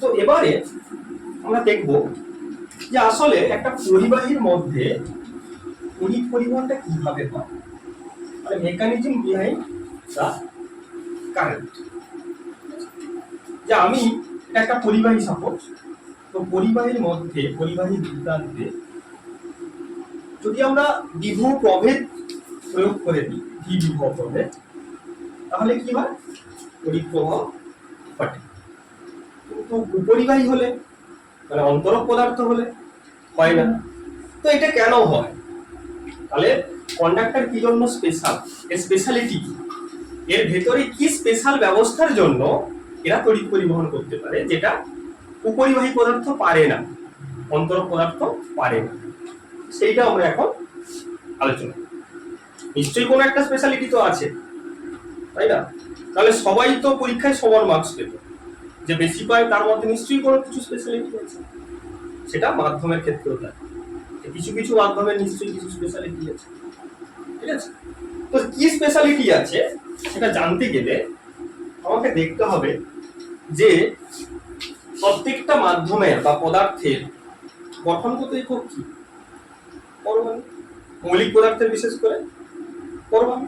তো এবারে আমরা দেখব যে আসলে একটা পরিবাহীর মধ্যে তড়িৎ পরিবহনটা কীভাবে হয়? মানে মেকানিজম বিহাইন্ড দা কারেন্ট যে আমি একটা পরিবাহী সাপোজ তো পরিবাহীর মধ্যে পরিবাহীর দুপ্রান্তে যদি আমরা বিভব প্রভেদ প্রয়োগ করে দিই বিভব প্রভেদ, তাহলে কি হয়? তড়িৎ প্রবাহ ঘটে। উপরিবাহী হলে? মানে অন্তরক পদার্থ হলে? হয় না। তো এটা কেন হয়? তাহলে কন্ডাক্টর কি জন্য স্পেশাল এর স্পেশালিটি কি? এর ভেতরে কি স্পেশাল ব্যবস্থার জন্য এরা তড়িৎ পরিবহন করতে পারে, যেটা উপরিবাহী পদার্থ পারে না? অন্তরক পদার্থ পারে না। সেইটা আমরা এখন আলোচনা। নিশ্চয়ই কোনো একটা স্পেশালিটি তো আছে, তাই না? তাহলে সবাই তো পরীক্ষায় সমান মার্কস পেত। যে বেশি পায়, তার মধ্যে নিশ্চয়ই কোনো কিছু স্পেশালিটি আছে সেটা মাধ্যমের ক্ষেত্রেও তাই। কিছু কিছু মাধ্যমের নিশ্চয়ই কিছু স্পেশালিটি আছে। ঠিক আছে? তো কি স্পেশালিটি আছে, সেটা জানতে গেলে আমাকে দেখতে হবে যে প্রত্যেকটা মাধ্যমের বা পদার্থের গঠনগত একক কি? পরমাণু। মৌলিক পদার্থের বিশেষ করে পরমাণু।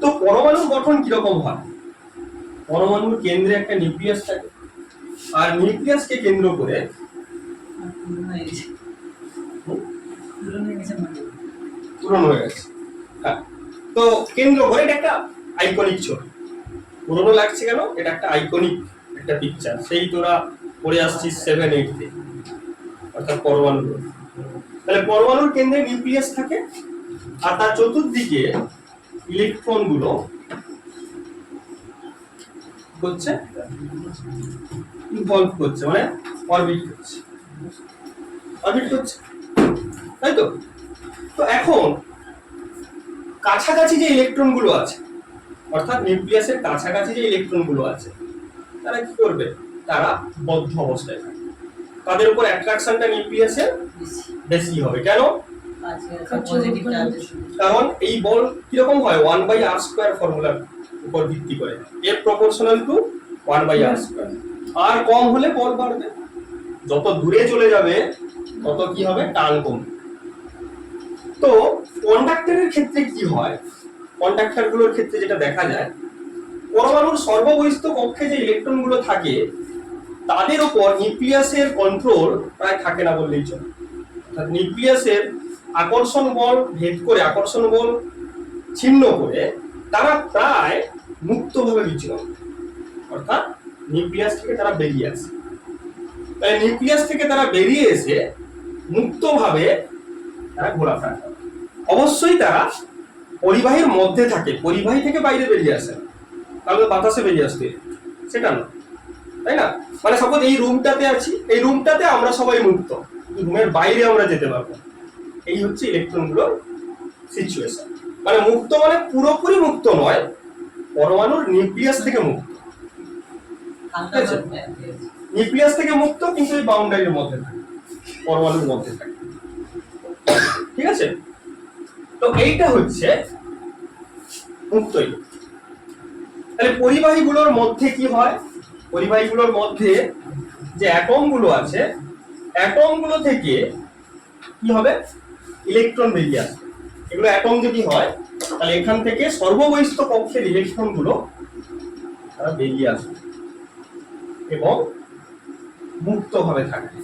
তো পরমাণুর গঠন কীরকম হয়? পরমাণুর কেন্দ্রে একটা নিউক্লিয়াস থাকে। আর নিউক্লিয়াসকে কেন্দ্র করে পূরণ হয়ে গেছে হ্যাঁ তো কেন্দ্র করে এটা একটা আইকনিক ছবি। পুরনো লাগছে কেন? এটা একটা আইকনিক একটা পিকচার সেই তোরা পড়ে আসছিস সেভেন এইট অর্থাৎ পরমাণু তাহলে পরমাণুর কেন্দ্রে নিউক্লিয়াস থাকে। আর তার চতুর্দিকে ইলেকট্রন হচ্ছে ইনভলভ করছে মানে অরবিট করছে। অরবিট করছে। তাই তো? তো এখন, কাছাকাছি যে ইলেকট্রনগুলো আছে, অর্থাৎ নিউক্লিয়াসের কাছাকাছি যে ইলেকট্রনগুলো আছে, তারা কি করবে? তারা বদ্ধ অবস্থায় থাকবে। তাদের উপর অ্যাট্রাকশনটা নিউক্লিয়াসের বেশি হবে। কেন? কারণ এই বল কীরকম হয়? ওয়ান বাই আর স্কোয়ার ফর্মুলার উপর ভিত্তি করে। এর proportional to one by r square r কম হলে বল বাড়বে। যত দূরে চলে যাবে, তত কি হবে? টান কমবে। তো কন্ডাক্টরের ক্ষেত্রে কি হয়? কন্ডাক্টরগুলোর ক্ষেত্রে যেটা দেখা যায়, পরমাণুর সর্ববহিস্থ কক্ষে যে ইলেকট্রনগুলো থাকে, তাদের উপর নিউক্লিয়াসের কন্ট্রোল প্রায় থাকে না বললেই চলে। অর্থাৎ নিউক্লিয়াসের আকর্ষণ বল ভেদ করে, আকর্ষণ বল ছিন্ন করে তারা প্রায় মুক্তভাবে বিচরণ। অর্থাৎ নিউক্লিয়াস থেকে তারা বেরিয়ে আসে। তাই নিউক্লিয়াস থেকে তারা বেরিয়ে এসে মুক্তভাবে তারা ঘোরাফেরা করে। অবশ্যই তারা পরিবাহীর মধ্যে থাকে, পরিবাহী থেকে বাইরে বেরিয়ে আসে। তাহলে বাতাসে বেরিয়ে আসতে। সেটা না তাই না? মানে সাপোজ এই রুমটাতে আছি, এই রুমটাতে আমরা সবাই মুক্ত। রুমের বাইরে আমরা যেতে পারব এই হচ্ছে ইলেকট্রনগুলোর সিচুয়েশন মানে মুক্ত মানে পুরোপুরি মুক্ত নয়, পরমাণুর নিউক্লিয়াস থেকে মুক্ত। নিউক্লিয়াস থেকে মুক্ত, কিন্তু এই বাউন্ডারির মধ্যে থাকে, পরমাণুর মধ্যে থাকে। ঠিক আছে? তো এইটা হচ্ছে মুক্ত। তাহলে পরিবাহীগুলোর মধ্যে কি হয়? পরিবাহীগুলোর মধ্যে যে অ্যাটমগুলো আছে অ্যাটমগুলো থেকে কি হবে? ইলেকট্রন বেরিয়ে আসবে। এগুলো অ্যাটম যদি হয়, তাহলে এখান থেকে সর্ববহিস্থ কক্ষের ইলেকট্রনগুলো তারা বেরিয়ে আসবে এবং মুক্তভাবে থাকবে।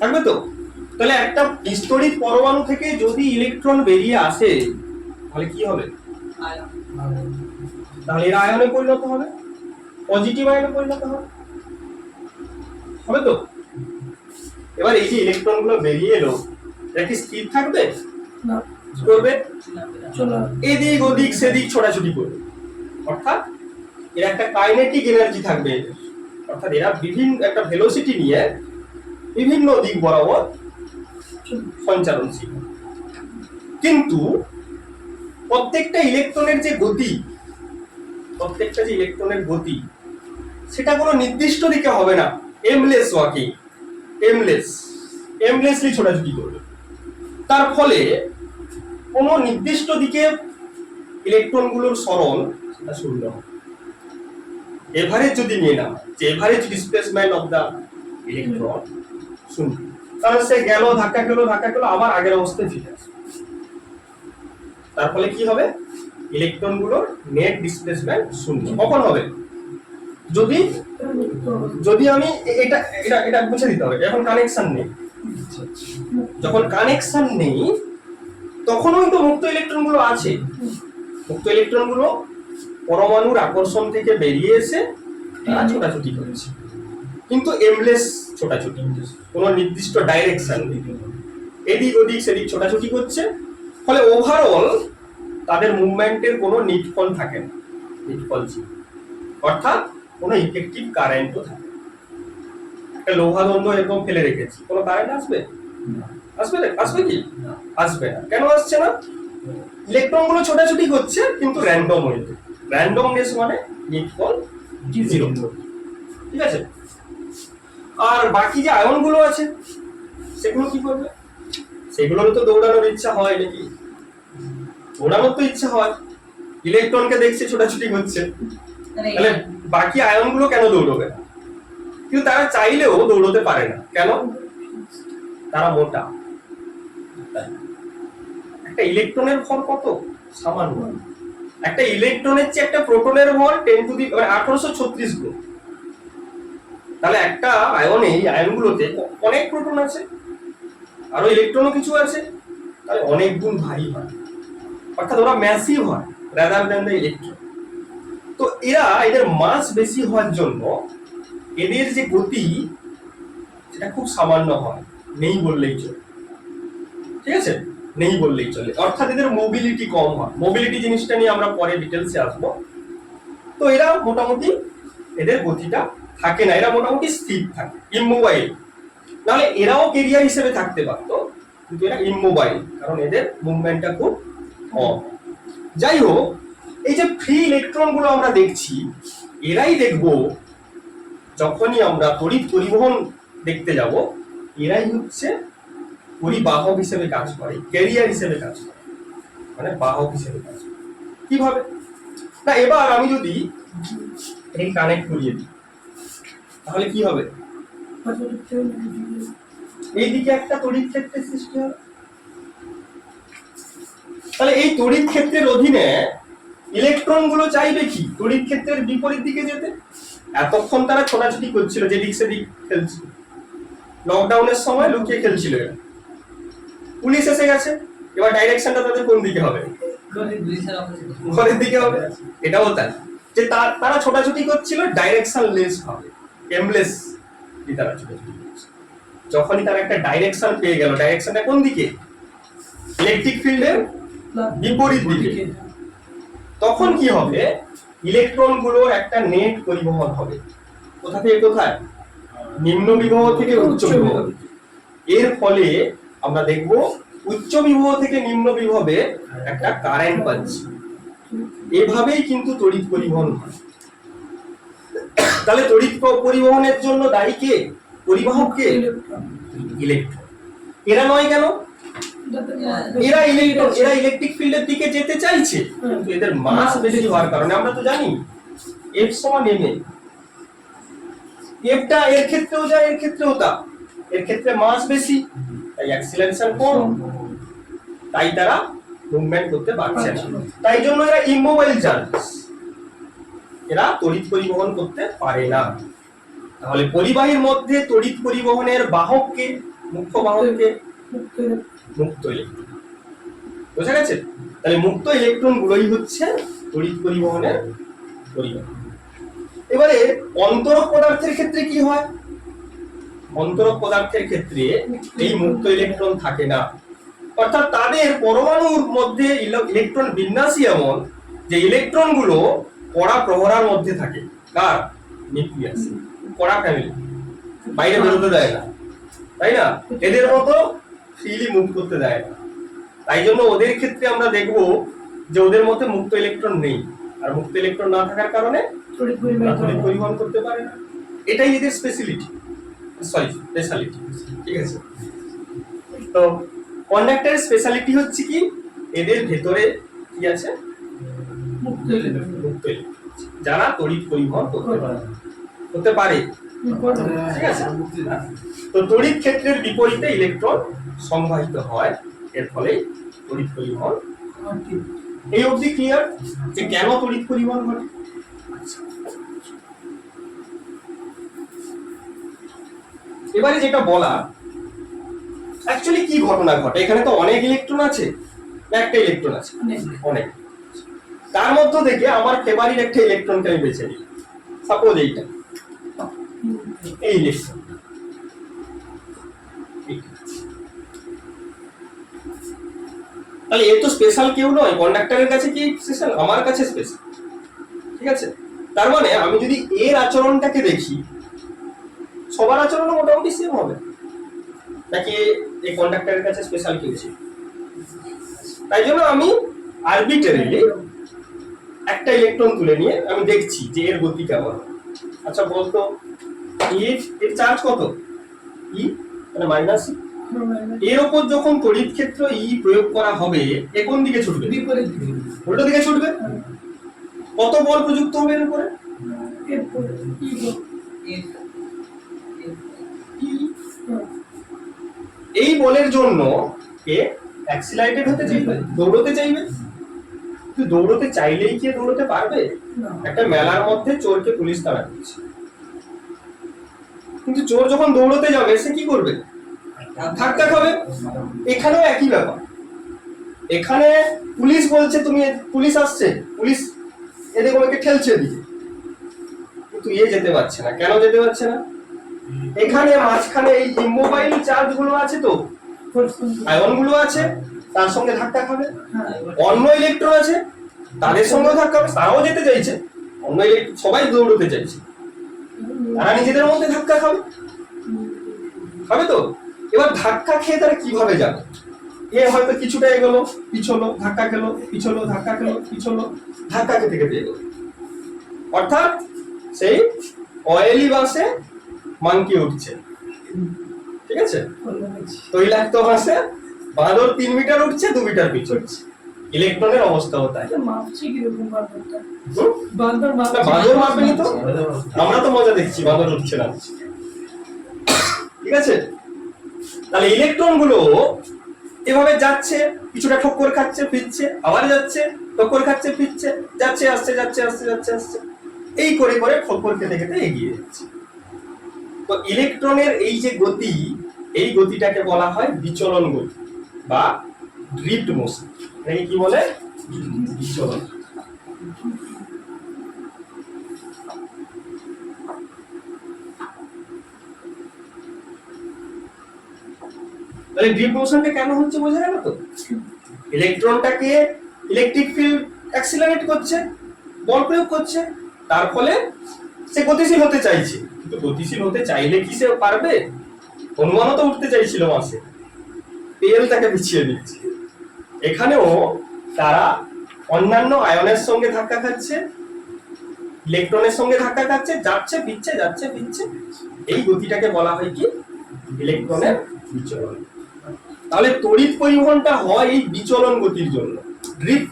থাকবে তো? তাহলে একটা বিস্তরিত পরমাণু থেকে যদি ইলেকট্রন বেরিয়ে আসে, তাহলে কি হবে? তাহলে এরা আয়নে পরিণত হবে। পজিটিভ আয়নে পরিণত হবে। হবে তো? এবার এই যে ইলেকট্রনগুলো বেরিয়ে এলো, এটা কি স্থির থাকবে? কি করবে। এদিক ওদিক, সেদিক ছোটাছুটি করবে। অর্থাৎ এর একটা কাইনেটিক এনার্জি থাকবে। অর্থাৎ এরা বিভিন্ন, একটা ভেলোসিটি নিয়ে বিভিন্ন দিক বরাবর সঞ্চালনশীল কিন্তু প্রত্যেকটা ইলেকট্রনের যে গতি, প্রত্যেকটা যে ইলেকট্রনের গতি, সেটা কোনো নির্দিষ্ট দিকে হবে না। এমলেস ওয়াকিং এমলেস এমলেসলি ছোটাছুটি করবে। তার ফলে কোনো নির্দিষ্ট দিকে ইলেকট্রনগুলোর সরণ সেটা শূন্য। এভারেজ যদি নিয়ে নাও, যে average displacement of the electron শূন্য। তাহলে সে গেল, ধাক্কা খেলো ধাক্কা খেলো, আবার আগের অবস্থায় ফিরে আসবে। তার ফলে কি হবে? ইলেকট্রনগুলোর নেট ডিসপ্লেসমেন্ট শূন্য। কখন হবে? যদি যদি আমি এটা এটা এটা বুঝে দিতে হবে। এখন কানেকশন নেই। যখন কানেকশন নেই তখনও কিন্তু মুক্ত ইলেকট্রনগুলো আছে। মুক্ত ইলেকট্রনগুলো পরমাণুর আকর্ষণ থেকে বেরিয়ে এসে তারা ছোটাছুটি করেছে। কিন্তু এমলেস ছোটাছুটি। কোনো নির্দিষ্ট ডাইরেকশন এদিক ওদিক সেদিক ছোটাছুটি করছে। ফলে ওভারঅল তাদের মুভমেন্টের কোনো নিটফল থাকে না। নিটফল ছিল। অর্থাৎ কোনো ইফেক্টিভ কারেন্টও থাকে একটা লোহা দণ্ড এরকম ফেলে রেখেছি। কোনো কারেন্ট আসবে? আসবে আসবে কি? আসবে না। কেন আসছে না? ইলেকট্রনগুলো ছোটাছুটি হচ্ছে কিন্তু র্যান্ডম ওয়েতে র্যান্ডমনেস মানে নিটফল জিরো ঠিক আছে? আর বাকি যে আয়নগুলো আছে সেগুলো কি করবে? সেগুলোর তো দৌড়ানোর ইচ্ছা হয় নাকি? দৌড়ানোর তো ইচ্ছা হয়। ইলেকট্রনকে দেখছে ছোটাছুটি করছে তাহলে বাকি আয়নগুলো কেন দৌড়বে না? কিন্তু তারা চাইলেও দৌড়তে পারে না। কেন? তারা মোটা। একটা ইলেকট্রনের ভর কত? সামান্য। একটা ইলেকট্রনের চেয়ে একটা প্রোটনের ভর টেন টু দি মানে আঠারোশো ছত্রিশ গুণ। তাহলে একটা আয়নে এই আয়নগুলোতে অনেক প্রোটন আছে, আরও ইলেকট্রনও কিছু আছে, তাহলে অনেক গুণ ভারী হয়। অর্থাৎ ওরা ম্যাসিভ হয় রাদার দ্যান দ্য ইলেকট্রন তো এরা এদের মাস বেশি হওয়ার জন্য এদের যে গতি, সেটা খুব সামান্য হয়, নেই বললেই চলে। ঠিক আছে? নেই বললেই চলে। অর্থাৎ এদের মোবিলিটি কম হয়। মোবিলিটি জিনিসটা নিয়ে আমরা পরে ডিটেলসে আসব। তো এরা মোটামুটি এদের গতিটা থাকে না। এরা মোটামুটি স্থির থাকে। ইমোবাইল নাহলে এরাও কেরিয়ার হিসেবে থাকতে পারতো, কিন্তু এরা ইমোবাইল কারণ এদের মুভমেন্টটা খুব কম। যাই হোক, এই যে ফ্রি ইলেকট্রনগুলো আমরা দেখছি, এরাই দেখব যখনই আমরা তড়িৎ পরিবহন দেখতে যাব, এরাই হচ্ছে পরিবাহক হিসেবে কাজ করে, ক্যারিয়ার হিসেবে কাজ করে মানে বাহক হিসেবে কাজ করে। কীভাবে? না, এবার আমি যদি এই কানেক্ট করিয়ে দিই, তাহলে কি হবে? এইদিকে একটা তড়িৎ ক্ষেত্রের সৃষ্টি হবে। তাহলে এই তড়িৎ ক্ষেত্রের অধীনে ইলেকট্রনগুলো চাইবে কি? তড়িৎ ক্ষেত্রের বিপরীত দিকে যেতে। এতক্ষণ তারা ছোটাছুটি করছিল যে দিক সেদিক খেলছিল। লকডাউনের সময় লুকিয়ে খেলছিল এরা। পুলিশ এসে গেছে। এবার ডাইরেকশনটা তাদের কোন দিকে হবে? ঘরের দিকে হবে? এটাও তাই। যে তার ছোটাছুটি করছিল ডাইরেকশন লেস হবে। এমলেস তারা ছোটাছুটি যখনই তারা একটা ডাইরেকশন পেয়ে গেল ডাইরেকশনটা কোন দিকে? ইলেকট্রিক ফিল্ডের বিপরীত দিকে। তখন কি হবে? ইলেকট্রনগুলোর একটা নেট পরিবহন হবে। কোথা থেকে কোথায়? নিম্ন বিভব থেকে উচ্চ বিভব এর ফলে আমরা দেখব উচ্চ বিভব থেকে নিম্ন বিভবে একটা কারেন্ট পাচ্ছি। এভাবেই কিন্তু তড়িৎ পরিবহন হয়। তাহলে তড়িৎ পরিবহনের জন্য দায়ী কে? পরিবাহক কে? ইলেকট্রন এরা নয় কেন? এরা ইলেকট্রন এরা ইলেকট্রিক ফিল্ডের দিকে যেতে চাইছে। এদের মাস বেশি হওয়ার কারণে আমরা তো জানি এফ সমান এম এ এফটা এর ক্ষেত্রেও যা এর ক্ষেত্রেও তা। এর ক্ষেত্রে মাস বেশি তাই অ্যাক্সিলারেশন কম তাই তারা মুভমেন্ট করতে পারছে না। তাই জন্য এরা ইমোবাইল এরা তড়িৎ পরিবহন করতে পারে না। তাহলে পরিবাহীর মধ্যে তড়িৎ পরিবহনের বাহককে মুখ্য বাহককে মুক্ত ইলেকট্রন বোঝা গেছে? তাহলে মুক্ত ইলেকট্রন হচ্ছে তড়িৎ পরিবহনের পরিবাহী এবারে অন্তরক পদার্থের ক্ষেত্রে কি হয়? অন্তরক পদার্থের ক্ষেত্রে এই মুক্ত ইলেকট্রন থাকে না। অর্থাৎ তাদের পরমাণুর মধ্যে ইলেকট্রন বিন্যাসই এমন যে ইলেকট্রনগুলো কড়া প্রহরার মধ্যে থাকে। কার? নিউক্লিয়াস। কড়া ফ্যামিলি বাইরে বেরোতে দেয় না। তাই না? এদের মতো ফ্রিলি মুভ করতে দেয় না। তাই জন্য ওদের ক্ষেত্রে আমরা দেখব যে ওদের মধ্যে মুক্ত ইলেকট্রন নেই। আর মুক্ত ইলেকট্রন না থাকার কারণে পরিবহন করতে পারে না। এটাই এদের স্পেশালিটি সরি স্পেশালিটি ঠিক আছে? তো কন্ডাক্টরের স্পেশালিটি হচ্ছে কি? এদের ভেতরে কি আছে? মুক্ত ইলেকট্রন যারা তড়িৎ পরিবহন করতে পারে। করতে পারে। ঠিক আছে? তো তড়িৎ ক্ষেত্রের বিপরীতে ইলেকট্রন সংবাহিত হয়। এর ফলে তড়িৎ পরিবহন এই অবধি ক্লিয়ার যে কেন তড়িৎ পরিবহন ঘটে? এবারে যেটা বলা অ্যাকচুয়ালি কি ঘটনা ঘটে? এখানে তো অনেক ইলেকট্রন আছে একটা ইলেকট্রন আছে অনেক। তার মধ্য থেকে আমার ফেভারিট একটা ইলেকট্রনকে আমি বেছে নিই। সাপোজ এইটা। এই ইলেকট্রন তাহলে এ তো স্পেশাল কেউ নয় কন্ডাক্টরের কাছে কি স্পেশাল আমার কাছে স্পেশাল ঠিক আছে? তার মানে আমি যদি এর আচরণটাকে দেখি সবার আচরণ মোটামুটি সেম হবে। নাকি এই কন্ডাক্টরের কাছে স্পেশাল কেউ ছিল তাই জন্য আমি আরবিটারিলি একটা ইলেকট্রন তুলে নিয়ে আমি দেখছি যে এর গতি কেমন। আচ্ছা বলতো এর এর চার্জ কত? ই মানে মাইনাস এর উপর যখন তড়িৎ ক্ষেত্র ই প্রয়োগ করা হবে এ কোন দিকে ছুটবে? বিপরীত দিকে। উল্টো দিকে ছুটবে? কত বল প্রযুক্ত হবে এর উপরে? এই বলের জন্য কে? অ্যাক্সিলারেটেড হতে চাইবে? দৌড়তে চাইবে? কিন্তু দৌড়তে চাইলেই কি দৌড়তে পারবে? একটা মেলার মধ্যে চোরকে পুলিশ তাড়া দিচ্ছে কিন্তু চোর যখন দৌড়তে যাবে সে কি করবে? ধাক্কা খাবে এখানেও একই ব্যাপার। এখানে পুলিশ বলছে তুমি পুলিশ আসছে। পুলিশ এদিকে ওকে ঠেলছে এদিকে। কিন্তু ইয়ে যেতে পারছে না। কেন যেতে পারছে না? এখানে মাঝখানে এই মোবাইল চার্জগুলো আছে তো আয়নগুলো আছে, তার সঙ্গে ধাক্কা খাবে। অন্য ইলেকট্রন আছে, তাদের সঙ্গেও ধাক্কা হবে তারাও যেতে চাইছে, অন্য elect- সবাই দৌড়তে চাইছে। তারা নিজেদের মধ্যে ধাক্কা খাবে। খাবে তো? এবার ধাক্কা খেয়ে তারা কীভাবে যাবে? এ হয়তো কিছুটা এগোলো, পিছলো, ধাক্কা খেলো, পিছলো, ধাক্কা খেলো, পিছলো, ধাক্কা খেতে খেতে এগোলো। অর্থাৎ সেই অয়েলি বাসে মানকি উঠছে? ঠিক আছে? তৈলাক্ত বাসে বাঁদর তিন মিটার উঠছে দু মিটার পিছু উঠছে। ইলেকট্রনের অবস্থাও তাই। বাঁদর মাপেনি তো? আমরা তো মজা দেখছি বাঁদর উঠছে না ঠিক আছে? তাহলে ইলেকট্রনগুলো এভাবে যাচ্ছে কিছুটা ঠক্কর খাচ্ছে ফিরছে আবার যাচ্ছে ঠক্কর খাচ্ছে ফিরছে যাচ্ছে আসছে যাচ্ছে আসছে যাচ্ছে আসছে। এই করে করে ঠক্কর খেতে খেতে এগিয়ে যাচ্ছে। তো ইলেকট্রনের এই যে গতি, এই গতিটাকে বলা হয় বিচলন গতি বা ড্রিফট মোশন এটাকে কি বলে? বিচলন। তাহলে ড্রিপ মোশনটা কেন হচ্ছে বোঝা গেল তো? ইলেকট্রনটাকে ইলেকট্রিক ফিল্ড অ্যাক্সিলারেট করছে, বল প্রয়োগ করছে, তার ফলে সে গতিশীল হতে চাইছে। কিন্তু গতিশীল হতে চাইলে কি সে পারবে? অনুমানও তো উঠতে চাইছিল মাসে। তেল তাকে পিছিয়ে দিচ্ছে। এখানেও তারা অন্যান্য আয়নের সঙ্গে ধাক্কা খাচ্ছে, ইলেকট্রনের সঙ্গে ধাক্কা খাচ্ছে, যাচ্ছে পিচ্ছে যাচ্ছে পিচ্ছে এই গতিটাকে বলা হয় কি? ইলেকট্রনের বিচলন। তাহলে তড়িৎ পরিবহনটা হয় এই বিচলন গতির জন্য। ড্রিফট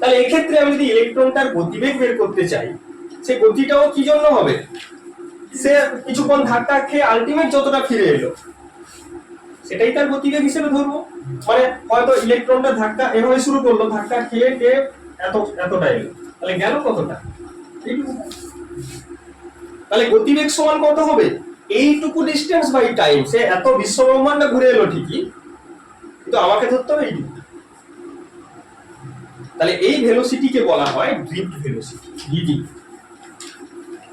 তাহলে এক্ষেত্রে আমি যদি ইলেকট্রনটার গতিবেগ বের করতে চাই সে গতিটাও কি জন্য হবে? সে কিছুক্ষণ ধাক্কা খেয়ে আলটিমেট যতটা ফিরে এলো, সেটাই তার গতিবেগ হিসেবে ধরবো। মানে হয়তো ইলেকট্রনটা ধাক্কা এভাবে শুরু করল, ধাক্কা খেয়ে খেয়ে এত, এতটা এলো। তাহলে গেল কতটা? তাহলে গতিবেগ সমান কত হবে? এইটুকু ডিস্টেন্স বাই টাইম সে এত বিশ্ব ব্রহ্মাণ্ড ঘুরে এলো ঠিকই, কিন্তু আমাকে ধরতে হবে এইটুকু। তাহলে এই ভেলোসিটিকে বলা হয় ড্রিফট ভেলোসিটি ডিডি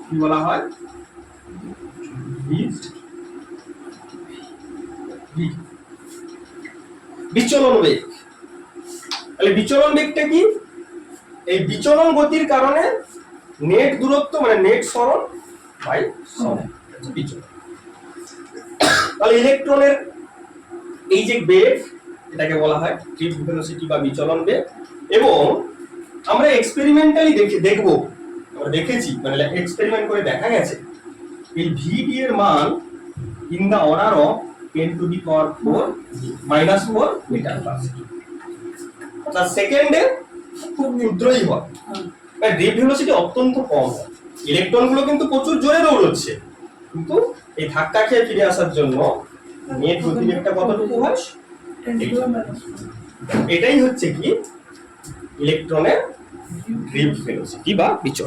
কি বলা হয়? বিচলন বেগ। তাহলে বিচলন বেগটা কি? এই বিচলন গতির কারণে নেট দূরত্ব মানে নেট সরণ বাই সময় বিচলন। তাহলে ইলেকট্রনের এই যে বেগ, এটাকে বলা হয় ড্রিফট ভেলোসিটি বা বিচলন বেগ। এবং আমরা এক্সপেরিমেন্টালি দেখে দেখব দেখেছি মানে এক্সপেরিমেন্ট করে দেখা গেছে এই ভিডি এর মান in the order of ten to the power four minus four meter per second অর্থাৎ সেকেন্ডে খুব ক্ষুদ্রই হয়। হ্যাঁ। রেট ভেলোসিটি অত্যন্ত কম হয়। ইলেকট্রনগুলো কিন্তু প্রচুর জোরে দৌড়চ্ছে। কিন্তু এই ধাক্কা খেয়ে ফিরে আসার জন্য নেট গতিবেগটা কতটুকু হয়? এটাই হচ্ছে কি? ইলেকট্রনের গ্রিপ ভেলোসিটি বা বেগ।